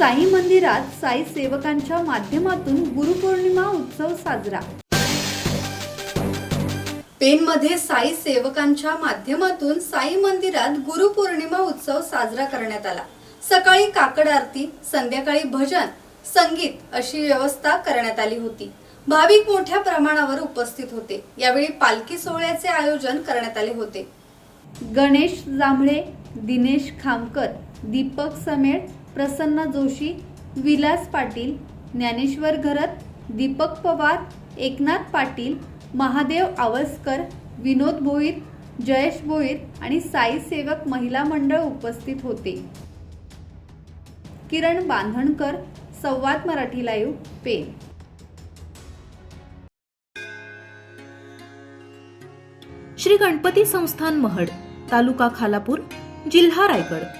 साई मंदिरात साई सेवकांच्या माध्यमातून गुरुपौर्णिमा उत्सव साजरा. पेनमध्ये साई सेवकांच्या माध्यमातून साई मंदिरात गुरुपौर्णिमा उत्सव साजरा करण्यात आला. सकाळी काकड आरती संध्याकाळी भजन संगीत अशी व्यवस्था करण्यात आली होती. भाविक मोठ्या प्रमाणावर उपस्थित होते. यावेळी पालखी सोहळ्याचे आयोजन करण्यात आले होते. गणेश जांभळे दिनेश खामकर दीपक समेळ प्रसन्न जोशी विलास पाटील ज्ञानेश्वर घरत दीपक पवार एकनाथ पाटील महादेव आवसकर विनोद भोईर जयेश भोईर आणि साई सेवक महिला मंडळ उपस्थित होते. किरण बांधणकर संवाद मराठी लाईव्ह पेन श्री गणपती संस्थान महड तालुका खालापूर जिल्हा रायगड.